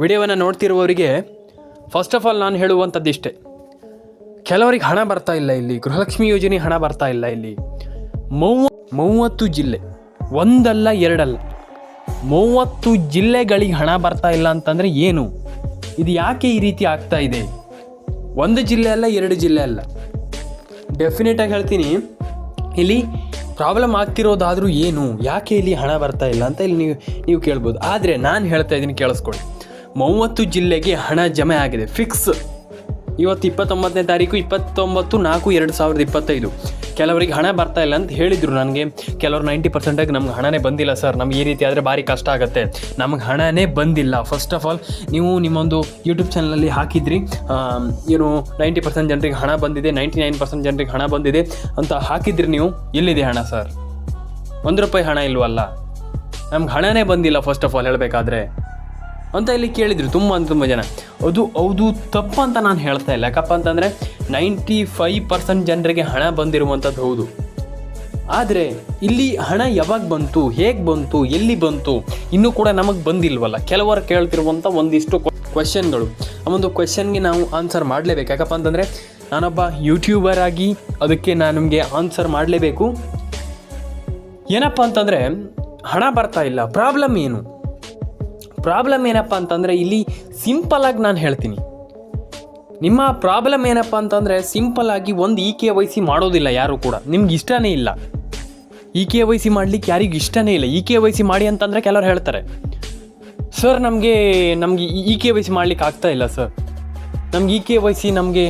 ವಿಡಿಯೋವನ್ನು ನೋಡ್ತಿರುವವರಿಗೆ first of all ನಾನು ಹೇಳುವಂಥದ್ದು ಇಷ್ಟೇ ಕೆಲವರಿಗೆ ಹಣ ಬರ್ತಾ ಇಲ್ಲ ಇಲ್ಲಿ, ಗೃಹಲಕ್ಷ್ಮಿ ಯೋಜನೆ ಹಣ ಬರ್ತಾ ಇಲ್ಲ ಇಲ್ಲಿ. ಮೂವ, ಮೂವತ್ತು ಜಿಲ್ಲೆ, ಒಂದಲ್ಲ ಎರಡಲ್ಲ. ಮೂವತ್ತು ಜಿಲ್ಲೆಗಳಿಗೆ ಹಣ ಬರ್ತಾ ಇಲ್ಲ ಅಂತಂದರೆ ಏನು? ಇದು ಯಾಕೆ ಈ ರೀತಿ ಆಗ್ತಾ ಇದೆ? ಒಂದು ಜಿಲ್ಲೆ ಅಲ್ಲ, ಎರಡು ಜಿಲ್ಲೆ ಅಲ್ಲ. ಡೆಫಿನೆಟಾಗಿ ಹೇಳ್ತೀನಿ, ಇಲ್ಲಿ ಪ್ರಾಬ್ಲಮ್ ಆಗ್ತಿರೋದಾದರೂ ಏನು? ಯಾಕೆ ಇಲ್ಲಿ ಹಣ ಬರ್ತಾ ಇಲ್ಲ ಅಂತ ಇಲ್ಲಿ ನೀವು ನೀವು ಕೇಳ್ಬೋದು. ಆದರೆ ನಾನು ಹೇಳ್ತಾ ಇದ್ದೀನಿ ಕೇಳಿಸ್ಕೊಳ್ಳಿ. ಮೂವತ್ತು ಜಿಲ್ಲೆಗೆ ಹಣ ಜಮೆ ಆಗಿದೆ. ಫಿಕ್ಸ್ ಇವತ್ತು ಇಪ್ಪತ್ತೊಂಬತ್ತನೇ ತಾರೀಕು, ಇಪ್ಪತ್ತೊಂಬತ್ತು ನಾಲ್ಕು, ಎರಡು ಸಾವಿರದ ಇಪ್ಪತ್ತೈದು. ಕೆಲವರಿಗೆ ಹಣ ಬರ್ತಾ ಇಲ್ಲ ಅಂತ ಹೇಳಿದರು ನನಗೆ. ಕೆಲವರು ನೈಂಟಿ ಪರ್ಸೆಂಟಾಗಿ ನಮ್ಗೆ ಹಣನೇ ಬಂದಿಲ್ಲ ಸರ್. ನಮ್ಗೆ ಈ ರೀತಿ ಆದರೆ ಭಾರಿ ಕಷ್ಟ ಆಗುತ್ತೆ. ನಮ್ಗೆ ಹಣನೇ ಬಂದಿಲ್ಲ. ಫಸ್ಟ್ ಆಫ್ ಆಲ್ ನೀವು ನಿಮ್ಮೊಂದು ಯೂಟ್ಯೂಬ್ ಚಾನಲಲ್ಲಿ ಹಾಕಿದ್ರಿ. ಏನು ನೈಂಟಿ ಪರ್ಸೆಂಟ್ ಜನರಿಗೆ ಹಣ ಬಂದಿದೆ, ನೈಂಟಿ ನೈನ್ ಪರ್ಸೆಂಟ್ ಜನರಿಗೆ ಹಣ ಬಂದಿದೆ ಅಂತ ಹಾಕಿದ್ರಿ ನೀವು. ಎಲ್ಲಿದೆ ಹಣ ಸರ್? ಒಂದು ರೂಪಾಯಿ ಹಣ ಇಲ್ವಲ್ಲ? ನಮ್ಗೆ ಹಣನೇ ಬಂದಿಲ್ಲ ಫಸ್ಟ್ ಆಫ್ ಆಲ್ ಹೇಳಬೇಕಾದ್ರೆ. ಅಂತ ಇಲ್ಲಿ ಕೇಳಿದರು ತುಂಬ ಅಂತ ತುಂಬ ಜನ. ಅದು ಹೌದು, ತಪ್ಪು ಅಂತ ನಾನು ಹೇಳ್ತಾ ಇಲ್ಲ. ಯಾಕಪ್ಪ ಅಂತಂದರೆ ನೈಂಟಿ ಫೈವ್ ಪರ್ಸೆಂಟ್ ಜನರಿಗೆ ಹಣ ಬಂದಿರುವಂಥದ್ದು ಹೌದು. ಆದರೆ ಇಲ್ಲಿ ಹಣ ಯಾವಾಗ ಬಂತು, ಹೇಗೆ ಬಂತು, ಎಲ್ಲಿ ಬಂತು, ಇನ್ನೂ ಕೂಡ ನಮಗೆ ಬಂದಿಲ್ವಲ್ಲ. ಕೆಲವರು ಕೇಳ್ತಿರುವಂಥ ಒಂದಿಷ್ಟು ಕ್ವೆಶನ್ಗಳು ಆ ಒಂದು ಕ್ವೆಶನ್ಗೆ ನಾವು ಆನ್ಸರ್ ಮಾಡಲೇಬೇಕು. ಯಾಕಪ್ಪ ಅಂತಂದರೆ ನಾನೊಬ್ಬ ಯೂಟ್ಯೂಬರ್ ಆಗಿ ಅದಕ್ಕೆ ನಾನು ನಿಮಗೆ ಆನ್ಸರ್ ಮಾಡಲೇಬೇಕು. ಏನಪ್ಪ ಅಂತಂದರೆ ಹಣ ಬರ್ತಾ ಇಲ್ಲ. ಪ್ರಾಬ್ಲಮ್ ಏನು? ಪ್ರಾಬ್ಲಮ್ ಏನಪ್ಪ ಅಂತಂದರೆ ಇಲ್ಲಿ ಸಿಂಪಲಾಗಿ ನಾನು ಹೇಳ್ತೀನಿ. ನಿಮ್ಮ ಪ್ರಾಬ್ಲಮ್ ಏನಪ್ಪ ಅಂತಂದರೆ ಸಿಂಪಲ್ ಆಗಿ ಒಂದು ಇ ಕೆ ವೈ ಸಿ ಮಾಡೋದಿಲ್ಲ ಯಾರು ಕೂಡ. ನಿಮ್ಗೆ ಇಷ್ಟನೇ ಇಲ್ಲ. ಇ ಕೆ ವೈ ಸಿ ಮಾಡ್ಲಿಕ್ಕೆ ಯಾರಿಗೂ ಇಷ್ಟನೇ ಇಲ್ಲ. ಇ ಕೆ ವೈ ಸಿ ಮಾಡಿ ಅಂತಂದರೆ ಕೆಲವರು ಹೇಳ್ತಾರೆ. ಸರ್, ನಮಗೆ ನಮಗೆ ಇ ಕೆ ವೈ ಸಿ ಮಾಡ್ಲಿಕ್ಕೆ ಆಗ್ತಾ ಇಲ್ಲ, ಸರ್. ನಮ್ಗೆ ಇ ಕೆ ವೈ ಸಿ ನಮಗೆ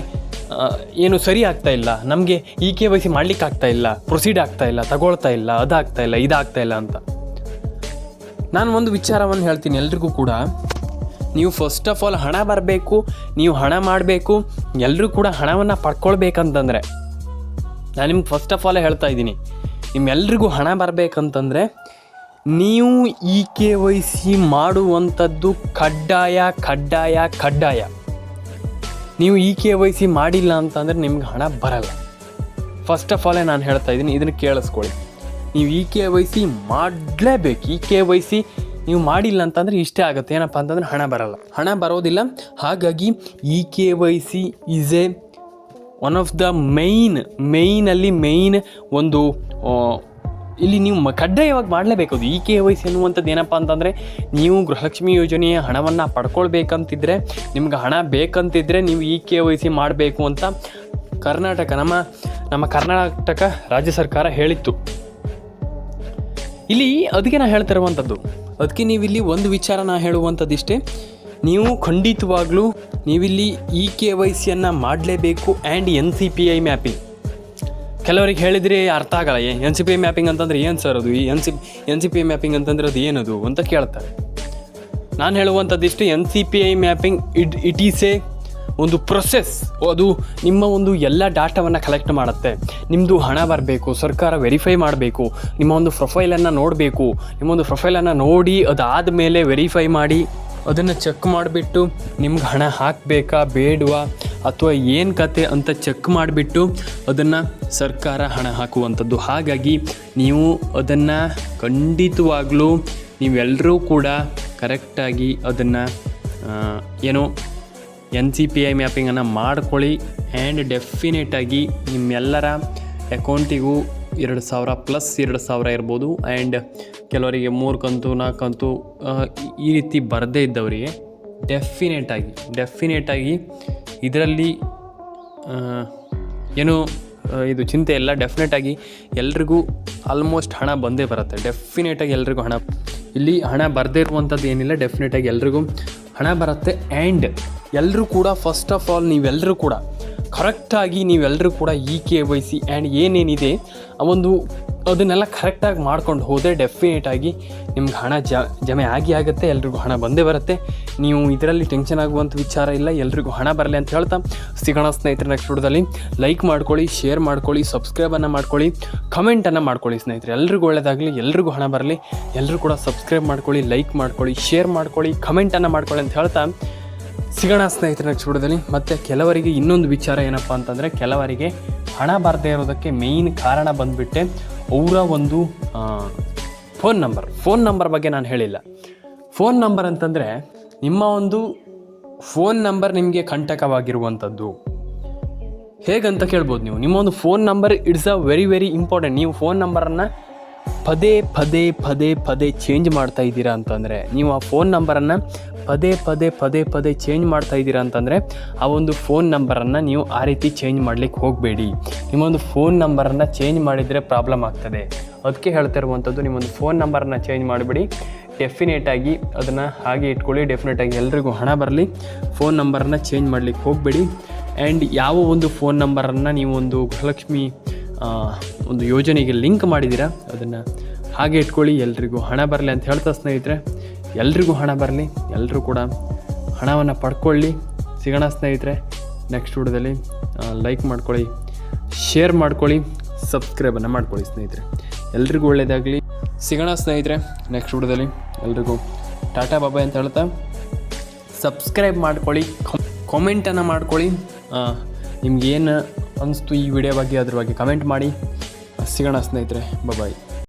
ಏನು ಸರಿ ಆಗ್ತಾ ಇಲ್ಲ. ನಮಗೆ ಇ ಕೆ ವೈ ಸಿ ಮಾಡ್ಲಿಕ್ಕೆ ಆಗ್ತಾ ಇಲ್ಲ. ಪ್ರೊಸೀಡ್ ಆಗ್ತಾ ಇಲ್ಲ, ತಗೊಳ್ತಾ ಇಲ್ಲ, ಅದಾಗ್ತಾ ಇಲ್ಲ, ಇದಾಗ್ತಾ ಇಲ್ಲ ಅಂತ. ನಾನು ಒಂದು ವಿಚಾರವನ್ನು ಹೇಳ್ತೀನಿ ಎಲ್ರಿಗೂ ಕೂಡ. ನೀವು ಫಸ್ಟ್ ಆಫ್ ಆಲ್ ಹಣ ಬರಬೇಕು, ನೀವು ಹಣ ಮಾಡಬೇಕು ಎಲ್ಲರೂ ಕೂಡ ಹಣವನ್ನು ಪಡ್ಕೊಳ್ಬೇಕಂತಂದರೆ. ನಾನು ನಿಮ್ಗೆ ಫಸ್ಟ್ ಆಫ್ ಆಲ್ ಹೇಳ್ತಾ ಇದ್ದೀನಿ, ನಿಮ್ಮೆಲ್ರಿಗೂ ಹಣ ಬರಬೇಕಂತಂದರೆ, ನೀವು ಇ ಕೆ ವೈ ಸಿ ಮಾಡುವಂಥದ್ದು ಕಡ್ಡಾಯ ಕಡ್ಡಾಯ ಕಡ್ಡಾಯ. ನೀವು ಇ ಕೆ ವೈ ಸಿ ಮಾಡಿಲ್ಲ ಅಂತಂದರೆ ನಿಮ್ಗೆ ಹಣ ಬರಲ್ಲ. ಫಸ್ಟ್ ಆಫ್ ಆಲೇ ನಾನು ಹೇಳ್ತಾ ಇದ್ದೀನಿ, ಇದನ್ನು ಕೇಳಿಸ್ಕೊಳ್ಳಿ. ನೀವು ಇ ಕೆ ವೈ ಸಿ ಮಾಡಲೇಬೇಕು. ಇ ಕೆ ವೈ ಸಿ ನೀವು ಮಾಡಿಲ್ಲ ಅಂತಂದರೆ ಇಷ್ಟೇ ಆಗುತ್ತೆ. ಏನಪ್ಪ ಅಂತಂದರೆ ಹಣ ಬರಲ್ಲ. ಹಣ ಬರೋದಿಲ್ಲ. ಹಾಗಾಗಿ E K Y C is a one of the main ಮೈನಲ್ಲಿ main ಒಂದು ಇಲ್ಲಿ ನೀವು ಕಡ್ಡಾಯವಾಗಿ ಮಾಡಲೇಬೇಕು ಅದು. ಇ ಕೆ ವೈ ಸಿ ಅನ್ನುವಂಥದ್ದು ಏನಪ್ಪ ಅಂತಂದರೆ ನೀವು ಗೃಹಲಕ್ಷ್ಮಿ ಯೋಜನೆಯ ಹಣವನ್ನು ಪಡ್ಕೊಳ್ಬೇಕಂತಿದ್ರೆ, ನಿಮ್ಗೆ ಹಣ ಬೇಕಂತಿದ್ರೆ ನೀವು ಇ ಕೆ ವೈ ಸಿ ಮಾಡಬೇಕು ಅಂತ ಕರ್ನಾಟಕ, ನಮ್ಮ ನಮ್ಮ ಕರ್ನಾಟಕ ರಾಜ್ಯ ಸರ್ಕಾರ ಹೇಳಿತ್ತು. ಇಲ್ಲಿ ಅದಕ್ಕೆ ನಾನು ಹೇಳ್ತಿರುವಂಥದ್ದು. ಅದಕ್ಕೆ ನೀವಿಲ್ಲಿ ಒಂದು ವಿಚಾರ ನಾ ಹೇಳುವಂಥದ್ದು ಇಷ್ಟೇ ನೀವು ಖಂಡಿತವಾಗ್ಲೂ ನೀವಿಲ್ಲಿ ಇ ಕೆ ವೈ ಸಿಯನ್ನು ಮಾಡಲೇಬೇಕು and N C P I mapping. ಕೆಲವರಿಗೆ ಹೇಳಿದರೆ ಅರ್ಥ ಆಗಲ್ಲ N C P I mapping ಅಂತಂದ್ರೆ ಏನು ಸರ್ ಅದು? ಈ N C N C P I mapping ಅಂತಂದ್ರೆ ಅದು ಏನದು ಅಂತ ಕೇಳ್ತಾರೆ. ನಾನು ಹೇಳುವಂಥದ್ದಿಷ್ಟು N C P I mapping, it it is a ಒಂದು ಪ್ರೊಸೆಸ್ ಅದು ನಿಮ್ಮ ಒಂದು ಎಲ್ಲ ಡಾಟಾವನ್ನು ಕಲೆಕ್ಟ್ ಮಾಡುತ್ತೆ. ನಿಮ್ಮದು ಹಣ ಬರಬೇಕು, ಸರ್ಕಾರ ವೆರಿಫೈ ಮಾಡಬೇಕು, ನಿಮ್ಮ ಒಂದು ಪ್ರೊಫೈಲನ್ನು ನೋಡಬೇಕು, ನಿಮ್ಮ ಒಂದು ಪ್ರೊಫೈಲನ್ನು ನೋಡಿ ಅದಾದ ಮೇಲೆ ವೆರಿಫೈ ಮಾಡಿ ಅದನ್ನು ಚೆಕ್ ಮಾಡಿಬಿಟ್ಟು ನಿಮ್ಗೆ ಹಣ ಹಾಕಬೇಕಾ, ಬೇಡವಾ, ಅಥವಾ ಏನು ಕತೆ ಅಂತ ಚೆಕ್ ಮಾಡಿಬಿಟ್ಟು ಅದನ್ನು ಸರ್ಕಾರ ಹಣ ಹಾಕುವಂಥದ್ದು. ಹಾಗಾಗಿ ನೀವು ಅದನ್ನು ಖಂಡಿತವಾಗಲೂ ನೀವೆಲ್ಲರೂ ಕೂಡ ಕರೆಕ್ಟಾಗಿ ಅದನ್ನು ಏನು ಎನ್ ಸಿ ಪಿ ಐ ಮ್ಯಾಪಿಂಗನ್ನು ಮಾಡ್ಕೊಳ್ಳಿ ಆ್ಯಂಡ್ ಡೆಫಿನೆಟಾಗಿ ನಿಮ್ಮೆಲ್ಲರ ಅಕೌಂಟಿಗೂ ಎರಡು ಸಾವಿರ ಪ್ಲಸ್ ಎರಡು ಸಾವಿರ ಇರ್ಬೋದು ಆ್ಯಂಡ್ ಕೆಲವರಿಗೆ ಮೂರು ಕಂತು, ನಾಲ್ಕು ಕಂತು ಈ- ರೀತಿ ಬರದೇ ಇದ್ದವರಿಗೆ ಡೆಫಿನೆಟಾಗಿ ಡೆಫಿನೆಟಾಗಿ ಇದರಲ್ಲಿ ಏನು ಇದು ಚಿಂತೆ ಇಲ್ಲ. ಡೆಫಿನೆಟಾಗಿ ಎಲ್ರಿಗೂ ಆಲ್ಮೋಸ್ಟ್ ಹಣ ಬಂದೇ ಬರುತ್ತೆ. ಡೆಫಿನೆಟಾಗಿ ಎಲ್ರಿಗೂ ಹಣ. ಇಲ್ಲಿ ಹಣ ಬರದೇ ಇರುವಂಥದ್ದು ಏನಿಲ್ಲ. ಡೆಫಿನೆಟಾಗಿ ಎಲ್ರಿಗೂ ಹಣ ಬರುತ್ತೆ ಆ್ಯಂಡ್ ಎಲ್ಲರೂ ಕೂಡ ಫಸ್ಟ್ ಆಫ್ ಆಲ್ ನೀವೆಲ್ಲರೂ ಕೂಡ ಕರೆಕ್ಟಾಗಿ ನೀವೆಲ್ಲರೂ ಕೂಡ E K Y C and ಏನೇನಿದೆ, ಆ ಒಂದು ಅದನ್ನೆಲ್ಲ ಕರೆಕ್ಟಾಗಿ ಮಾಡ್ಕೊಂಡು ಹೋದರೆ ಡೆಫಿನೆಟಾಗಿ ನಿಮ್ಗೆ ಹಣ ಜ, ಜಮೆ ಆಗಿ ಆಗುತ್ತೆ, ಎಲ್ರಿಗೂ ಹಣ ಬಂದೇ ಬರುತ್ತೆ. ನೀವು ಇದರಲ್ಲಿ ಟೆನ್ಷನ್ ಆಗುವಂಥ ವಿಚಾರ ಇಲ್ಲ, ಎಲ್ರಿಗೂ ಹಣ ಬರಲಿ ಅಂತ ಹೇಳ್ತಾ ಸಿಗೋಣ ಸ್ನೇಹಿತರ ನೆಕ್ಸ್ಟ್ ವಿಡಿಯೋದಲ್ಲಿ. ಲೈಕ್ ಮಾಡ್ಕೊಳ್ಳಿ ಶೇರ್ ಮಾಡ್ಕೊಳ್ಳಿ ಸಬ್ಸ್ಕ್ರೈಬನ್ನು ಮಾಡ್ಕೊಳ್ಳಿ ಕಮೆಂಟನ್ನು ಮಾಡ್ಕೊಳ್ಳಿ ಸ್ನೇಹಿತರೆ. ಎಲ್ರಿಗೂ ಒಳ್ಳೆಯದಾಗಲಿ ಎಲ್ರಿಗೂ ಹಣ ಬರಲಿ ಎಲ್ಲರೂ ಕೂಡ ಸಬ್ಸ್ಕ್ರೈಬ್ ಮಾಡ್ಕೊಳ್ಳಿ ಲೈಕ್ ಮಾಡ್ಕೊಳ್ಳಿ ಶೇರ್ ಮಾಡ್ಕೊಳ್ಳಿ ಕಮೆಂಟನ್ನು ಮಾಡ್ಕೊಳ್ಳಿ ಅಂತ ಹೇಳ್ತಾ ಸಿಗೋಣ ಸ್ನೇಹಿತರ ಚೂಡದಲ್ಲಿ ಮತ್ತು ಕೆಲವರಿಗೆ ಇನ್ನೊಂದು ವಿಚಾರ ಏನಪ್ಪ ಅಂತಂದರೆ, ಕೆಲವರಿಗೆ ಹಣ ಬರದೇ ಇರೋದಕ್ಕೆ ಮೇಯ್ನ್ ಕಾರಣ ಬಂದುಬಿಟ್ಟೆ ಅವರ ಒಂದು ಫೋನ್ ನಂಬರ್ ಫೋನ್ ನಂಬರ್ ಬಗ್ಗೆ ನಾನು ಹೇಳಿಲ್ಲ. ಫೋನ್ ನಂಬರ್ ಅಂತಂದರೆ, ನಿಮ್ಮ ಒಂದು ಫೋನ್ ನಂಬರ್ ನಿಮಗೆ ಕಂಟಕವಾಗಿರುವಂಥದ್ದು. ಹೇಗಂತ ಕೇಳ್ಬೋದು ನೀವು? ನಿಮ್ಮ ಒಂದು phone number it's a very very important ನೀವು ಫೋನ್ ನಂಬರನ್ನು ಪದೇ ಪದೇ ಪದೇ ಪದೇ ಚೇಂಜ್ ಮಾಡ್ತಾ ಇದ್ದೀರಾ ಅಂತಂದರೆ, ನೀವು ಆ ಫೋನ್ ನಂಬರನ್ನು ಪದೇ ಪದೇ ಪದೇ ಪದೇ ಚೇಂಜ್ ಮಾಡ್ತಾ ಇದ್ದೀರಾ ಅಂತಂದರೆ ಆ ಒಂದು ಫೋನ್ ನಂಬರನ್ನು ನೀವು ಆ ರೀತಿ ಚೇಂಜ್ ಮಾಡಲಿಕ್ಕೆ ಹೋಗಬೇಡಿ. ನಿಮ್ಮೊಂದು ಫೋನ್ ನಂಬರನ್ನು ಚೇಂಜ್ ಮಾಡಿದರೆ ಪ್ರಾಬ್ಲಮ್ ಆಗ್ತದೆ. ಅದಕ್ಕೆ ಹೇಳ್ತಾ ಇರುವಂಥದ್ದು ನಿಮ್ಮೊಂದು ಫೋನ್ ನಂಬರನ್ನು ಚೇಂಜ್ ಮಾಡಿಬಿಡಿ. ಡೆಫಿನೇಟಾಗಿ ಅದನ್ನು ಹಾಗೆ ಇಟ್ಕೊಳ್ಳಿ. ಡೆಫಿನೆಟಾಗಿ ಎಲ್ರಿಗೂ ಹಣ ಬರಲಿ. ಫೋನ್ ನಂಬರನ್ನು ಚೇಂಜ್ ಮಾಡಲಿಕ್ಕೆ ಹೋಗಬೇಡಿ. ಆ್ಯಂಡ್ ಯಾವ ಒಂದು ಫೋನ್ ನಂಬರನ್ನು ನೀವು ಒಂದು ಗೃಹಲಕ್ಷ್ಮಿ ಒಂದು ಯೋಜನೆಗೆ ಲಿಂಕ್ ಮಾಡಿದ್ದೀರಾ, ಅದನ್ನು ಹಾಗೆ ಇಟ್ಕೊಳ್ಳಿ. ಎಲ್ರಿಗೂ ಹಣ ಬರಲಿ ಅಂತ ಹೇಳ್ತಾ ಸ್ನೇಹಿತರೆ. ಎಲ್ರಿಗೂ ಹಣ ಬರಲಿ ಎಲ್ಲರೂ ಕೂಡ ಹಣವನ್ನು ಪಡ್ಕೊಳ್ಳಿ. ಸಿಗೋಣ ಸ್ನೇಹಿತರೆ ನೆಕ್ಸ್ಟ್ ವಿಡಿಯೋದಲ್ಲಿ ಲೈಕ್ ಮಾಡ್ಕೊಳ್ಳಿ ಶೇರ್ ಮಾಡ್ಕೊಳ್ಳಿ ಸಬ್ಸ್ಕ್ರೈಬನ್ನು ಮಾಡ್ಕೊಳ್ಳಿ ಸ್ನೇಹಿತರೆ. ಎಲ್ರಿಗೂ ಒಳ್ಳೆಯದಾಗಲಿ ಸಿಗೋಣ ಸ್ನೇಹಿತರೆ ನೆಕ್ಸ್ಟ್ ವಿಡಿಯೋದಲ್ಲಿ ಎಲ್ರಿಗೂ. ಟಾಟಾ ಬಾಬಾ ಅಂತ ಹೇಳ್ತಾ ಸಬ್ಸ್ಕ್ರೈಬ್ ಮಾಡ್ಕೊಳ್ಳಿ ಕಾಮೆಂಟನ್ನು ಮಾಡ್ಕೊಳ್ಳಿ. ನಿಮ್ಗೇನು ಅನಿಸ್ತು ಈ ವಿಡಿಯೋ ಬಗ್ಗೆ ಅದ್ರ ಬಗ್ಗೆ ಕಮೆಂಟ್ ಮಾಡಿ. ಸಿಗೋಣ ಸ್ನೇಹಿತರೆ ಬಾಯ್